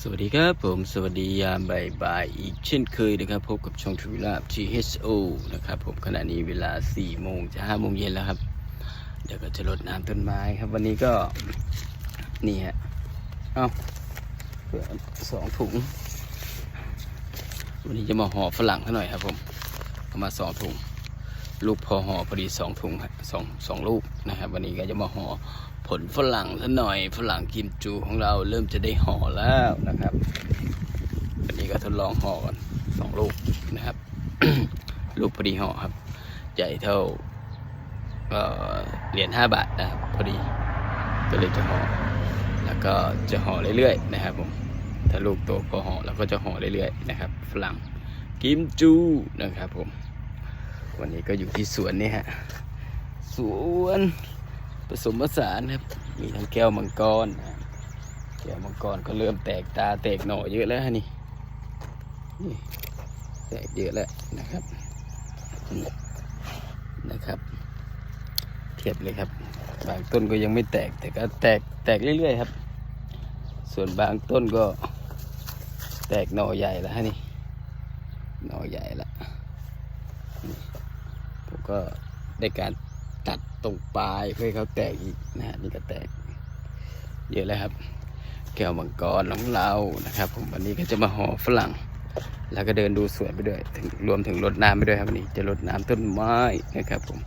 สวัสดีครับผมสวัสดียามบ่ายๆอีกเช่นเคยนะครับ พบกับช่องทวิลาบ GHO นะครับผมขณะนี้เวลา4โมงจะ5โมงเย็นแล้วครับ เดี๋ยวก็จะรดน้ำต้นไม้ครับ วันนี้ก็นี่ฮะเอาเพื่อสองถุง วันนี้จะมาห่อฝรั่งซะหน่อยครับผมเอามาสองถุง ลูกพอห่อพอดีสองถุงครับสองสองลูกนะครับ วันนี้ก็จะมาห่อ ผลฝรั่งซะหน่อย ฝรั่งกิมจูของเราเริ่มจะได้ห่อแล้วนะครับวันนี้ก็ทดลองห่อกันสองลูกนะครับ ลูกพอดีห่อครับ ใหญ่เท่าเเหรียญห้าบาทนะครับพอดี ก็เลยจะห่อแล้วก็จะห่อเรื่อยๆนะครับผมถ้าลูกโตพอห่อเราก็จะห่อเรื่อยๆนะครับ ฝรั่งกิมจูนะครับผม วันนี้ก็อยู่ที่สวนนี่ฮะ สวน สมผสานครับ มีทั้งแก้วมังกร แก้วมังกรก็เริ่มแตกตาแตกหน่อเยอะแล้วฮะนี่นี่แตกเยอะแล้วนะครับนี่นะครับ เทียบเลยครับ บางต้นก็ยังไม่แตกแต่ก็แตกแตกเรื่อยๆครับ ส่วนบางต้นก็แตกหน่อใหญ่แล้วฮะนี่หน่อใหญ่ล้วผมก็ได้การ ตัดตรงปลายเพื่อเขาแตกอีกนะฮะนี่ก็แตก เยอะแล้วครับ แก้วมังกรของเรานะครับ ผมวันนี้ก็จะมาห่อฝรั่ง แล้วก็เดินดูสวนไปด้วยถึงรวมถึงรดน้ำไปด้วยครับวันนี้จะรดน้ำต้นไม้นะครับ ผม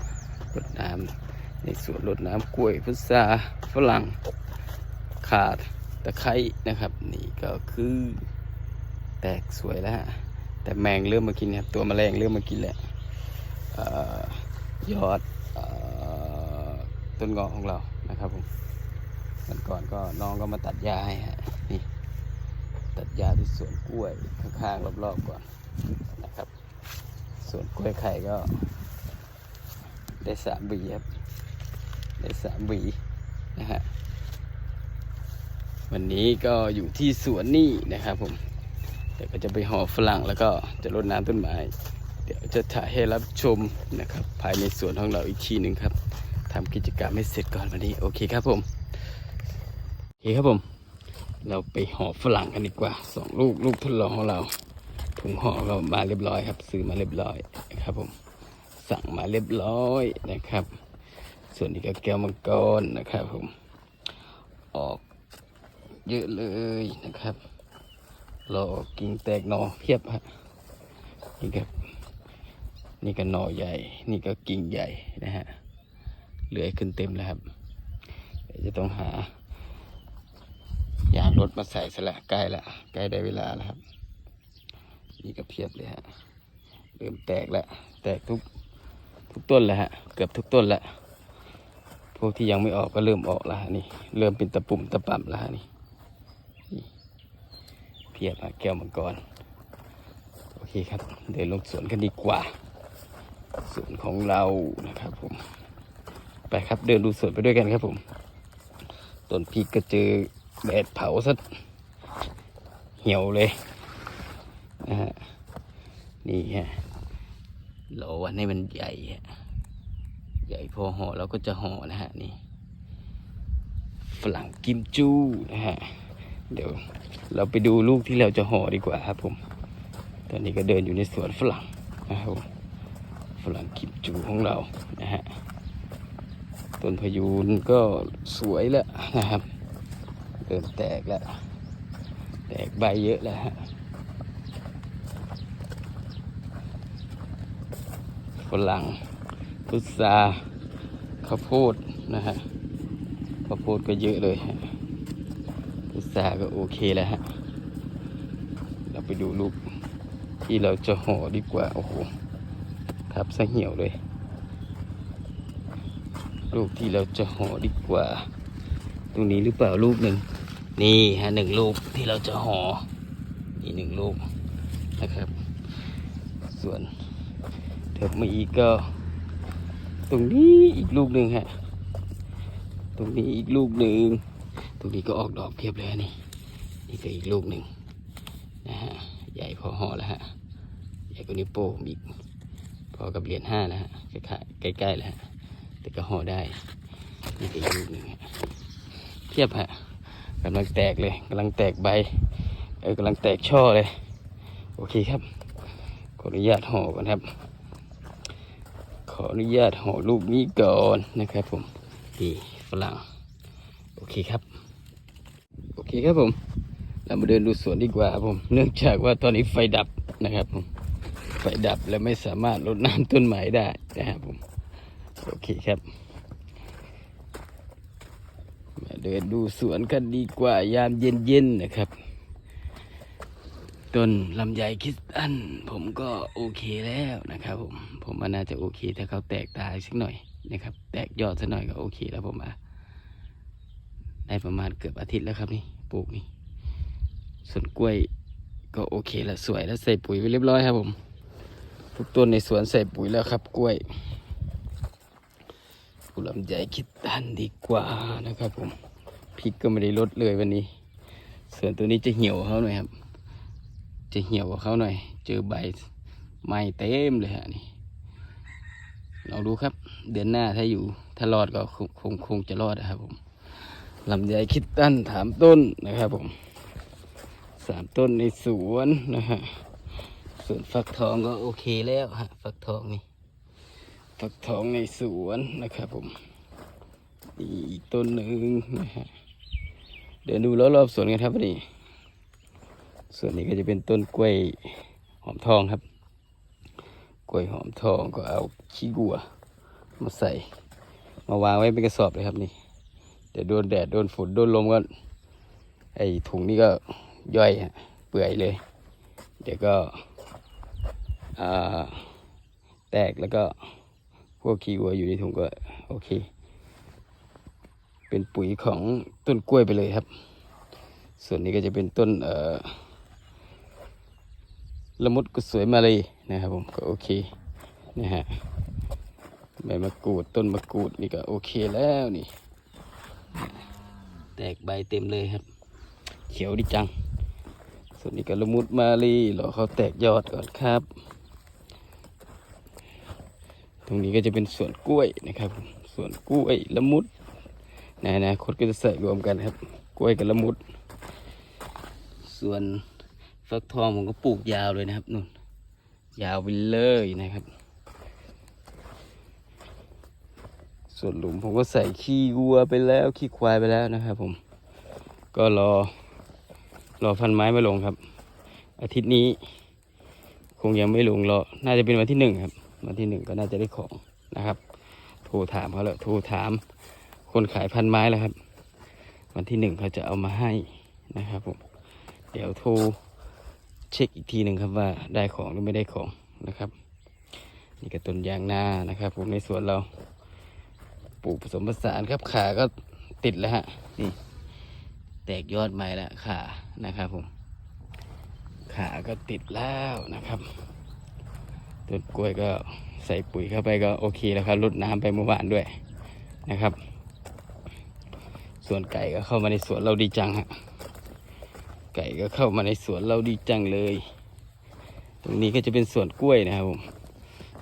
รดน้ำในสวนรดน้ำกล้วยพุทราฝรั่งขาดตะไคร้นะครับ นี่ก็คือแตกสวยแล้วแต่แมงเริ่มมากินครับตัวแมลงเริ่มมากินแล้วออยอด ต้นเงาะของเรานะครับผมวันก่อนก็น้องก็มาตัดหญ้าให้ฮะนี่ตัดหญ้าที่สวนกล้วยข้างๆรอบๆก่อนนะครับสวนกล้วยไข่ก็ ได้สามหวีครับได้สามหวีนะฮะวันนี้ก็อยู่ที่สวนนี่นะครับผมเดี๋ยวก็จะไปห่อฝรั่งแล้วก็จะรดน้ำต้นไม้ เดี๋ยวจะถ่ายให้รับชมนะครับ ภายในสวนของเราอีกทีหนึ่งครับ ทำกิจกรรมให้เสร็จก่อนวันนี้ โอเคครับผมโอเคครับผม เราไปห่อฝรั่งกันดีกว่าสองลูกลูกทดลองของเราถุงห่อเรามาเรียบร้อยครับ ซื้อมาเรียบร้อยนะครับผม สั่งมาเรียบร้อยนะครับ ส่วนนี้ก็แก้วมังกรนะครับผม ออกเยอะเลยนะครับรอกิ่งแตกหนอเพียบฮะนี่ครับ นี่ก็หนอใหญ่ นี่ก็กิ่งใหญ่นะฮะ เหลือขึ้นเต็มแล้วครับเดี๋ยวจะต้องหายางรถมาใส่ซะละใกล้ละใกล้ได้เวลาแล้วครับ นี่ก็เพียบเลยฮะเริ่มแตกแล้วแตกทุกทุกต้นแล้วฮะเกือบทุกต้นแล้วพวกที่ยังไม่ออกก็เริ่มออกแล้วฮะนี่ เริ่มเป็นตะปุ่มตะป่ำแล้วฮะนี่เพียบฮะแก้วมังกรโอเคครับ เดินลงสวนกันดีกว่าสวนของเรานะครับผม ครับ เดินดูสวนไปด้วยกันครับผมต้นพริกก็เจอแดดเผาซะเหี่ยวเลยนะฮะนี่ฮะรอวันให้มันใหญ่ฮะใหญ่พอห่อเราก็จะห่อนะฮะนี่ฝรั่งกิมจูนะฮะเดี๋ยวเราไปดูลูกที่เราจะห่อดีกว่าครับผม ตอนนี้ก็เดินอยู่ในสวนฝรั่งนะครับฝรั่งกิมจูของเรานะฮะ ต้นพยูนก็สวยแล้วนะครับเริ่มแตกแล้ว แตกใบเยอะแล้วฮะฝรั่งพุทราข้าวโพดนะฮะข้าวโพดก็เยอะเลยฮะพุทราก็โอเคแล้วฮะเราไปดูลูกที่เราจะห่อดีกว่า โอ้โหทับซะเหี่ยวเลย ลูกที่เราจะห่อดีกว่า ตรงนี้หรือเปล่าลูกหนึ่งนี่ฮะหนึ่งลูกที่เราจะห่อนี่หนึ่งลูกนะครับ ส่วนเถิบมาอีกก็ ตรงนี้อีกลูกหนึ่งฮะตรงนี้อีกลูกหนึ่งตรงนี้ก็ออกดอกเพียบเลยนี่นี่ก็อีกลูกหนึ่งนะฮะใหญ่พอห่อแล้วฮะใหญ่กว่านิ้วโป้งอีกพอกับเหรียญห้านะฮะคล้ๆใกล้ๆแล้วฮะ แต่ก็ห่อได้ นี่ก็อีกลูกหนึ่งเทียบฮะกำลังแตกเลยกำลังแตกใบเออกำลังแตกช่อเลย โอเคครับ ขออนุญาตห่อก่อนครับ ขออนุญาตห่อลูกนี้ก่อนนะครับผมนี่ฝรั่งโอเคครับ โอเคครับผม เรามาเดินดูสวนดีกว่าผม เนื่องจากว่าตอนนี้ไฟดับนะครับผม ไฟดับและไม่สามารถรดน้ำต้นไม้ได้นะครับผม โอเคครับ มาเดินดูสวนกันดีกว่ายามเย็นๆนะครับ ต้นลำไยคริสตันผมก็โอเคแล้วนะครับผม ผมว่าน่าจะโอเค ถ้าเขาแตกตายสักหน่อยนะครับ แตกยอดสักหน่อยก็โอเคแล้วผมอะได้ประมาณเกือบอาทิตย์แล้วครับนี่ปลูกนี่ส่วนกล้วยก็โอเคแล้วสวยแล้วใส่ปุ๋ยไปเรียบร้อยครับผม ทุกต้นในสวนใส่ปุ๋ยแล้วครับกล้วย กุลำใหญ่คิดตันดีกว่านะครับผมพริกก็ไม่ได้ลดเลยวันนี้ ส่วนตัวนี้จะเหี่ยวเขาหน่อยครับ จะเหี่ยวเขาหน่อย เจอใบไม้เต็มเลยฮะนี่เราดูครับ เดือนหน้าถ้าอยู่ถ้ารอดก็คงคงคงจะรอดนะครับผมลำไยคิดตันถามต้นนะครับผมสามต้นในสวนนะฮะส่วนฟักทองก็โอเคแล้วฮะฟักทองนี่ ฟักทองในสวนนะครับผมนี่อีกต้นหนึ่งนะฮะเดินดูรอบๆสวนกันครับนนี้ส่วนนี้ก็จะเป็นต้นกล้วยหอมทองครับ กล้วยหอมทองก็เอาขี้กัว มาใส่ มาวางไว้เป็นกระสอบเลยครับนี่เดี๋ยวโดนแดดโดนฝนโดนลมก็ไอถุงนี้ก็ย่อยฮะเปื่อยเลย เดี๋ยวก็แตกแล้วก็ พวกขี้วัวอยู่ในถุงก็โอเค เป็นปุ๋ยของต้นกล้วยไปเลยครับ ส่วนนี้ก็จะเป็นต้นเอ่อละมุดกุสวยมาเลยนะครับผมก็โอเคนะฮะใบมะกรูดต้นมะกรูดนี่ก็โอเคแล้วนี่ แตกใบเต็มเลยครับ เขียวดีจัง ส่วนนี้ก็ละมุดมาลีรอเขาแตกยอดก่อนครับ ตรงนี้ก็จะเป็นสวนกล้วยนะครับสวนกล้วยละมุดในอนาคตก็จะใส่รวมกันครับ กล้วยกับละมุด ส่วนฟักทองผมก็ปลูกยาวเลยนะครับนู่นยาวไปเลยนะครับ ส่วนหลุมผมก็ใส่ขี้วัวไปแล้วขี้ควายไปแล้วนะครับผมก็รอรอพันไม้มาลงครับ อาทิตย์นี้ คงยังไม่ลงรอน่าจะเป็นวันที่หนึ่งครับ วันที่หนึ่งก็น่าจะได้ของนะครับ โทรถามเขาแล้วโทรถาม คนขายพันไม้แล้วครับ วันที่หนึ่งเขาจะเอามาให้นะครับผม เดี๋ยวโทรเช็คอีกทีหนึ่งครับว่าได้ของหรือไม่ได้ของนะครับ นี่ก็ต้นยางนานะครับ ผมในสวนเราปลูกผสมผสานครับขาก็ติดแล้วฮะนี่แตกยอดใหม่แล้วขานะครับผมขาก็ติดแล้วนะครับ ต้นกล้วยก็ใส่ปุ๋ยเข้าไปก็โอเคแล้วครับรดน้ำไปเมื่อวานด้วยนะครับ ส่วนไก่ก็เข้ามาในสวนเราดีจังฮะไก่ก็เข้ามาในสวนเราดีจังเลย ตรงนี้ก็จะเป็นสวนกล้วยนะครับผม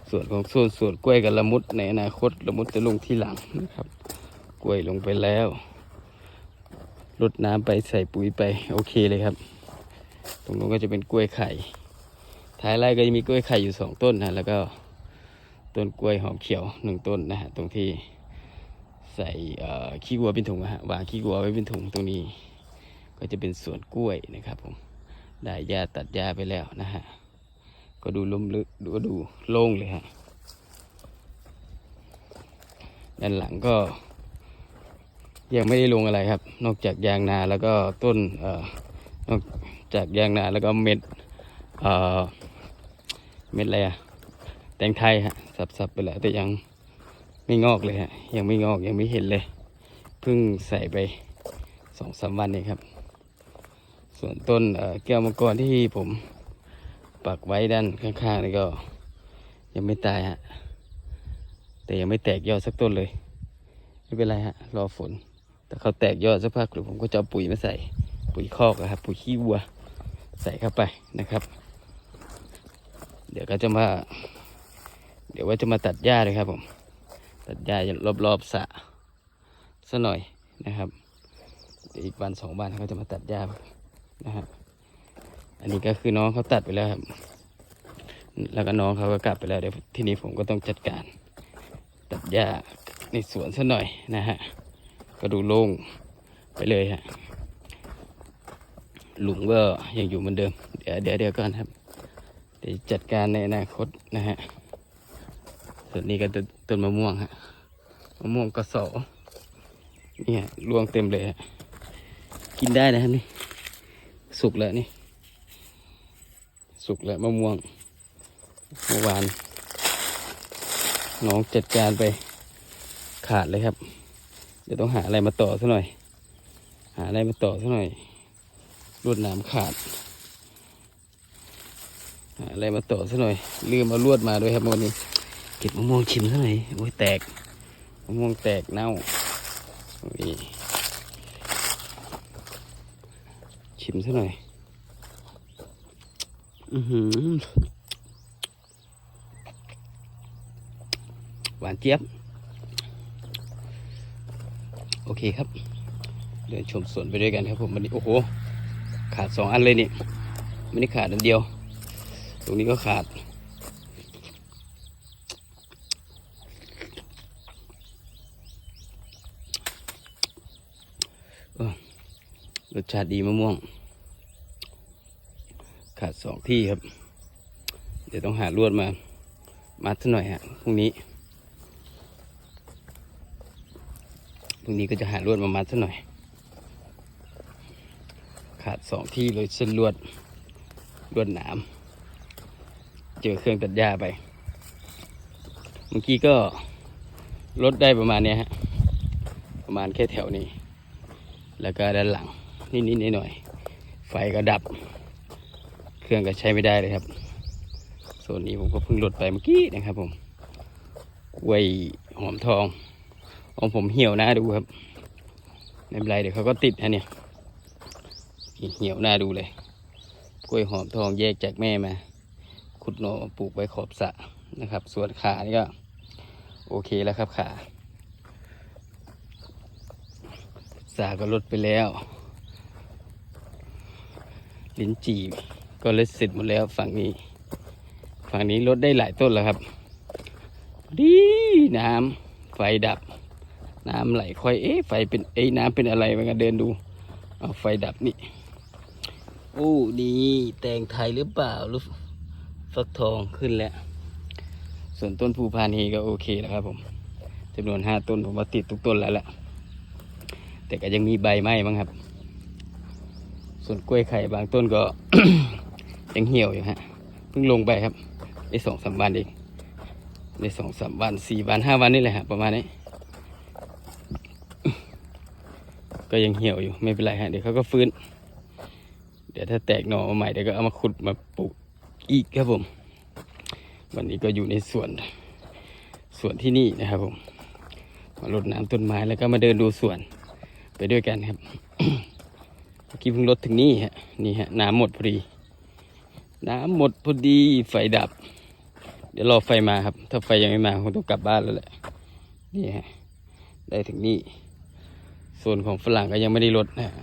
ส่วนของส่วนสวนกล้วยกับละมุดในอนาคตละมุดจะลงที่หลังนะครับ กล้วยลงไปแล้วรดน้ำไปใส่ปุ๋ยไปโอเคเลยครับ ตรงนู้นก็จะเป็นกล้วยไข่ ท้ายไร่ก็จะมีกล้วยไข่อยู่สองต้นนะแล้วก็ต้นกล้วยหอมเขียวหนึ่งต้นนะฮะตรงที่ใส่ขี้วัวเป็นถุงนะฮะวางขี้วัวไว้เป็นถุงตรงนี้ ก็จะเป็นสวนกล้วยนะครับผมได้หญ้าตัดหญ้าไปแล้วนะฮะก็ดูลมลึกดูดูโล่งเลยฮะด้านหลังก็ยังไม่ได้ลงอะไรครับ นอกจากยางนาแล้วก็ต้นเอ่อนอกจากยางนาแล้วก็เม็ดเอ่อ เม็ดอะไรอะแตงไทยฮะ สับๆไปแล้วแต่ยังไม่งอกเลยฮะ ยังไม่งอกยังไม่เห็นเลย เพิ่งใส่ไปสองสามวันเองครับ ส่วนต้นเอ่อแก้วมังกรที่ผมปักไว้ด้านข้างๆนี่ก็ ยังไม่ตายฮะ แต่ยังไม่แตกยอดสักต้นเลย ไม่เป็นไรฮะ รอฝน แต่เขาแตกยอดสักพักเดี๋ยวผมก็จะปุ๋ยมาใส่ปุ๋ยคอกอะครับปุ๋ยขี้วัว ใส่เข้าไปนะครับ เดี๋ยวก็จะมา เดี๋ยวว่าจะมาตัดหญ้าเลยครับผม ตัดหญ้ารอบๆสระซะหน่อยนะครับ อีกวันสองวันเขาจะมาตัดหญ้านะฮะอันนี้ก็คือน้องเขาตัดไปแล้วครับ แล้วก็น้องเขาก็กลับไปแล้วเดี๋ยวทีนี้ผมก็ต้องจัดการ ตัดหญ้าในสวนซะหน่อยนะฮะ ก็ดูโล่งไปเลยฮะ หลุมก็ยังอยู่เหมือนเดิม เดี๋ยวเดี๋ยวเดี๋ยวก่อนครับ ดี๋ยวจัดการในอนาคตนะฮะส่วนนี้ก็ต้นมะม่วงฮะมะม่วงกระสอนี่ฮะรวงเต็มเลยฮะกินได้นะครับนี่ สุกแล้วนี่ สุกแล้วมะม่วงเมื่อวานน้องจัดการไปขาดเลยครับ เดี๋ยวต้องหาอะไรมาต่อซะหน่อย หาอะไรมาต่อซะหน่อยรวดหนามขาด อะไรมาต่อซะหน่อยลืมเอาลวดมาด้วยครับวันนี้ เก็บมะม่วงชิมซะหน่อยโอ้ยแตกมะม่วงแตกเน่าชิมซะหน่อย อือหือหวานเจี๊ยบ โอเคครับ เดินชมสวนไปด้วยกันครับผมวันนี้ โอ้โห ขาดสองอันเลยนี่ไม่ได้ขาดอันเดียว ตรงนี้ก็ขาด รสชาติดีมะม่วง ขาดสองที่ครับ เดี๋ยวต้องหาลวดมา มัดซะหน่อยฮะพรุ่งนี้พรุ่งนี้ก็จะหาลวดมามัดซะหน่อย ขาดสองที่เลยเส้นลวดลวดหนาม เจอเครื่องตัดหญ้าไป เมื่อกี้ก็ลดได้ประมาณเนี้ยฮะ ประมาณแค่แถวนี้ แล้วก็ด้านหลัง นิดๆหน่อยๆไฟก็ดับ เครื่องก็ใช้ไม่ได้เลยครับโซนนี้ผมก็เพิ่งลดไปเมื่อกี้นะครับผมไว้หอมทองของผมเหี่ยวหน้าดูครับไม่เป็นไรเดี๋ยวเขาก็ติดฮะเนี่ยเหี่ยวหน้าดูเลยกล้วยหอมทองแยกจากแม่มา ขุดหน่อมาปลูกไว้ขอบสระนะครับ ส่วนขานี่ก็โอเคแล้วครับขาสาก็ลดไปแล้วลิ้นจี่ก็เลยเสร็จหมดแล้วฝั่งนี้ ฝั่งนี้ลดได้หลายต้นแล้วครับดีน้ำไฟดับ น้ำไหลค่อยเอ๊ะไฟเป็นเอ้ยน้ำเป็นอะไรมันก็เดินดูเอาไฟดับนี่โอ้นี่แตงไทยหรือเปล่าลูก ฟักทองขึ้นแล้ว ส่วนต้นภูพานีก็โอเคแล้วครับผมจำนวนห้าต้นผมว่าติดทุกต้นแล้วแหละแต่ก็ยังมีใบไม้บ้างครับ ส่วนกล้วยไข่บางต้นก็ ยังเหี่ยวอยู่ฮะเพิ่งลงไปครับได้สองสามวันเองได้สองสามวันสี่วันห้าวันนี่แหละฮะประมาณนี้ก็ยังเหี่ยวอยู่ไม่เป็นไรฮะเดี๋ยวเขาก็ฟื้น เดี๋ยวถ้าแตกหน่อมาใหม่เดี๋ยวก็เอามาขุดมาปลูก อีกครับผม วันนี้ก็อยู่ในสวนสวนที่นี่นะครับผมมารดน้ำต้นไม้แล้วก็มาเดินดูสวนไปด้วยกันครับเมื่อกี้เพิ่งรถถึงนี่ฮะนี่ฮะน้ำหมดพอดี น้ำหมดพอดีไฟดับ เดี๋ยวรอไฟมาครับ ถ้าไฟยังไม่มาคงต้องกลับบ้านแล้วแหละนี่ฮะได้ถึงนี่ส่วนของฝรั่งก็ยังไม่ได้ลดนะฮะ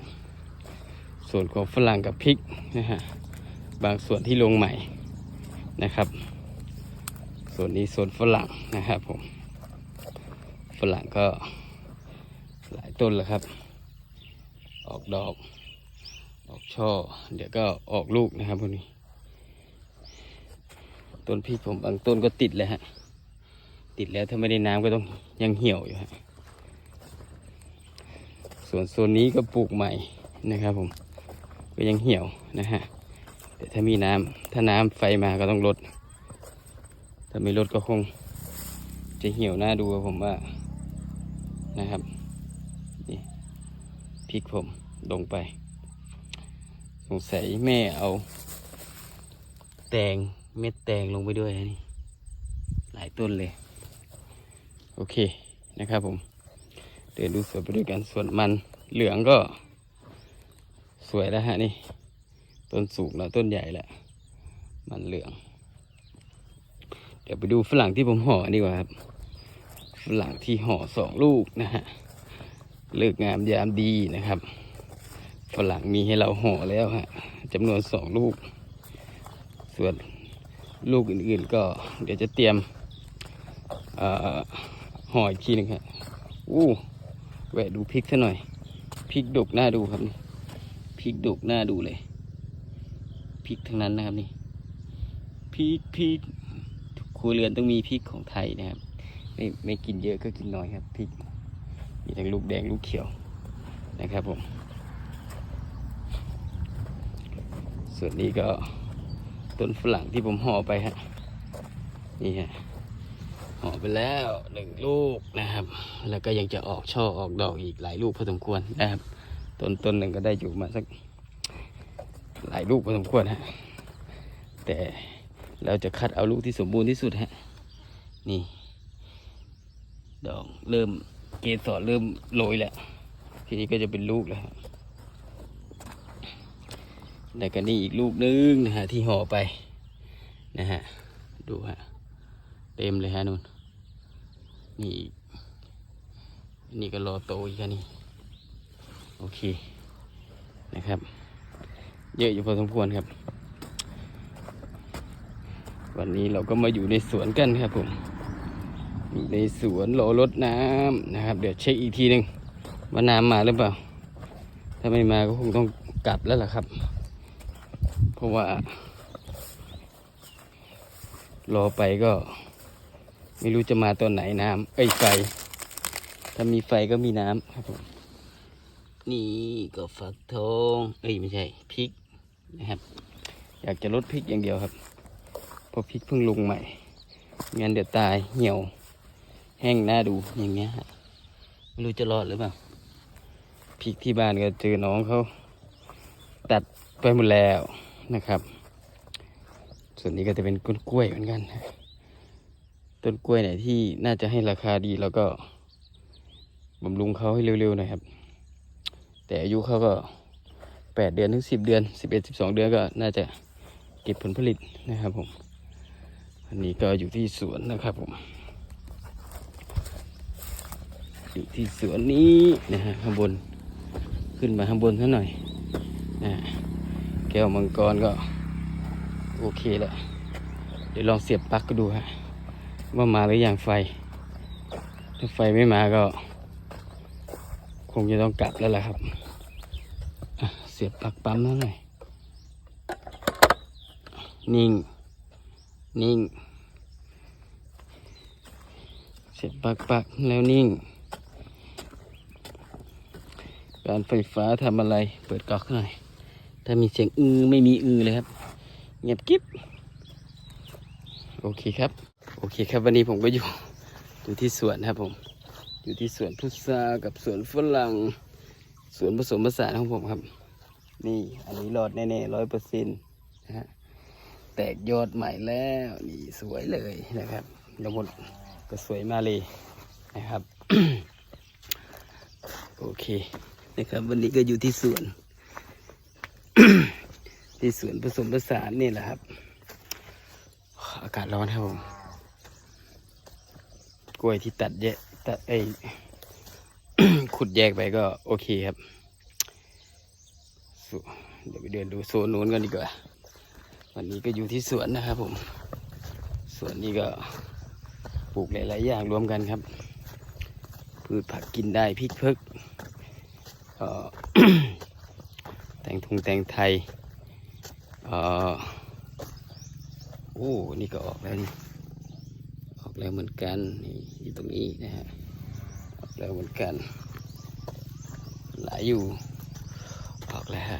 ส่วนของฝรั่งกับพริกนะฮะ บางส่วนที่ลงใหม่นะครับ ส่วนนี้ส่วนฝรั่งนะครับผม ฝรั่งก็หลายต้นแล้วครับ ออกดอก ออกช่อ เดี๋ยวก็ออกลูกนะครับพวกนี้ ต้นพริกผมบางต้นก็ติดแล้วฮะ ติดแล้วถ้าไม่ได้น้ำก็ต้องยังเหี่ยวอยู่ฮะ ส่วนโซนนี้ก็ปลูกใหม่นะครับผม ก็ยังเหี่ยวนะฮะ แต่ถ้ามีน้ำถ้าน้ำไฟมาก็ต้องลด ถ้าไม่ลดก็คง จะเหี่ยวหน้าดูผมว่านะครับนี่พริกผมลงไป สงสัยแม่เอา แตงเม็ดแตงลงไปด้วยนี่หลายต้นเลย โอเคนะครับผมเดินดูสวนไปด้วยกันส่วนมันเหลืองก็สวยแล้วฮะนี่ ต้นสูงแล้วต้นใหญ่แล้วมันเหลือง เดี๋ยวไปดูฝรั่งที่ผมห่อดีกว่าครับฝรั่งที่ห่อสองลูกนะฮะเลิกงามยามดีนะครับฝรั่งมีให้เราห่อแล้วฮะจำนวนสองลูก ส่วนลูกอื่นๆก็เดี๋ยวจะเตรียมห่ออีกทีหนึ่งฮะอู้แวะดูพริกซะหน่อยพริกดกน่าดูครับพริกดกน่าดูเลย พริกทั้งนั้นนะครับนี่พริกพริกครัวเรือนต้องมีพริกของไทยนะครับ ไม่ไม่กินเยอะก็กินน้อยครับพริกมีทั้งลูกแดงลูกเขียวนะครับผม ส่วนนี้ก็ต้นฝรั่งที่ผมห่อไปฮะนี่ฮะห่อไปแล้วหนึ่งลูกนะครับ แล้วก็ยังจะออกช่อออกดอกอีกหลายลูกพอสมควรนะครับ ต้นต้นหนึ่งก็ได้อยู่มาสัก หลายลูกพอสมควรฮะแต่เราจะคัดเอาลูกที่สมบูรณ์ที่สุดฮะนี่ดอกเริ่มเกสรเริ่มโรยแล้วทีนี้ก็จะเป็นลูกแล้วฮะแล้วก็นี่อีกลูกนึงนะฮะที่ห่อไปนะฮะดูฮะเต็มเลยฮะนู่นนี่นี่ก็รอโตอีกนี่โอเคนะครับ เยอะอยู่พอสมควรครับ วันนี้เราก็มาอยู่ในสวนกันครับผมอยู่ในสวนรอรดน้ำนะครับ เดี๋ยวเช็คอีกทีหนึ่งว่าน้ำมาหรือเปล่า ถ้าไม่มาก็คงต้องกลับแล้วล่ะครับ เพราะว่า รอไปก็ ไม่รู้จะมาตอนไหนน้ำเอ้ยไฟ ถ้ามีไฟก็มีน้ำครับผม นี่ก็ฝักทองเอ้ยไม่ใช่พริกนะครับ อยากจะลดพริกอย่างเดียวครับเพราะพริกเพิ่งลงใหม่งั้นเดี๋ยวตายเหี่ยว แห้งหน้าดูอย่างเงี้ยฮะไม่รู้จะรอดหรือเปล่าพริกที่บ้านก็เจอน้องเขาตัดไปหมดแล้วนะครับ ส่วนนี้ก็จะเป็นต้นกล้วยเหมือนกันต้นกล้วยไหนที่น่าจะให้ราคาดีแล้วก็บำรุงเขาให้เร็วๆหนะครับ แต่อายุเขาก็แปดเดือนถึงสิบเดือนสิบเอ็ดสิบสองเดือนก็น่าจะเก็บผลผลิตนะครับผม อันนี้ก็อยู่ที่สวนนะครับผม อยู่ที่สวนนี้นะฮะข้างบนขึ้นมาข้างบนซะหน่อยนะแก้วมังกรก็โอเคแหละเดี๋ยวลองเสียบปลั๊กก็ดูฮะว่ามาหรือยังไฟ ถ้าไฟไม่มาก็ คงจะต้องกลับแล้วแหละครับ เสียบปลั๊กปั๊มนั่นหน่อยนิ่ง นิ่ง เสียบปลั๊กปั๊กแล้วนิ่ง การไฟฟ้าทำอะไร เปิดก๊อกหน่อย ถ้ามีเสียงอือไม่มีอือเลยครับ เงียบกิ๊บ โอเคครับ โอเคครับวันนี้ผมก็อยู่อยู่ที่สวนครับผม อยู่ที่สวนพุทรากับสวนฝรั่งสวนผสมผสานของผมครับ นี่อันนี้รอดแน่ๆร้อยเปอร์เซ็นต์นะฮะแตกยอดใหม่แล้วนี่สวยเลยนะครับแล้วหมดก็สวยมาเลยนะครับ โอเคนะครับ วันนี้ก็อยู่ที่สวน ที่สวนผสมผสานนี่แหละครับ อากาศร้อนครับผมกล้วยที่ตัดแยอะ กตัดไอขุดแยกไปก็โอเคครับสุเดี๋ยวไปเดินดูโซนนู้นกันดีกว่า วันนี้ก็อยู่ที่สวนนะครับผม สวนนี้ก็ปลูกหลายๆอย่างรวมกันครับ พืชผักกินได้พริกเพิกแตงทงแตงไทยอ่อโอ้ นี่ก็ออกแล้วนี่ ออกแล้วเหมือนกันนี่อยู่ตรงนี้นะฮะออกแล้วเหมือนกันหลายอยู่ออกแล้วฮะ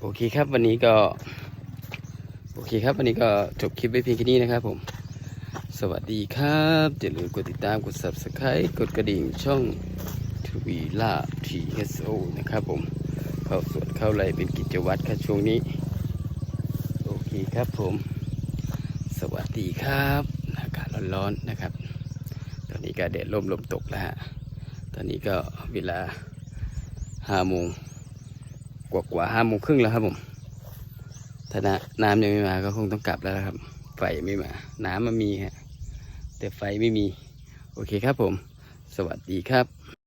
โอเคครับวันนี้ก็โอเคครับวันนี้ก็จบคลิปไว้เพียงแค่นี้นะครับผมสวัสดีครับอย่าลืมกดติดตามกด subscribe กดกระดิ่งช่องทวีลาทีเอสโอนะครับผมเข้าสวนเข้าไรเป็นกิจวัตรครับช่วงนี้ โอเคครับผม สวัสดีครับอากาศร้อนๆนะครับ ตอนนี้ก็แดดร่มลมตกแล้วฮะตอนนี้ก็เวลาห้าโมงกว่ากว่าห้าโมงครึ่งแล้วครับผมถ้าน้ำน้ำยังไม่มาก็คงต้องกลับแล้วครับ ไฟไม่มา น้ำมันมีฮะแต่ไฟไม่มี โอเคครับผม สวัสดีครับ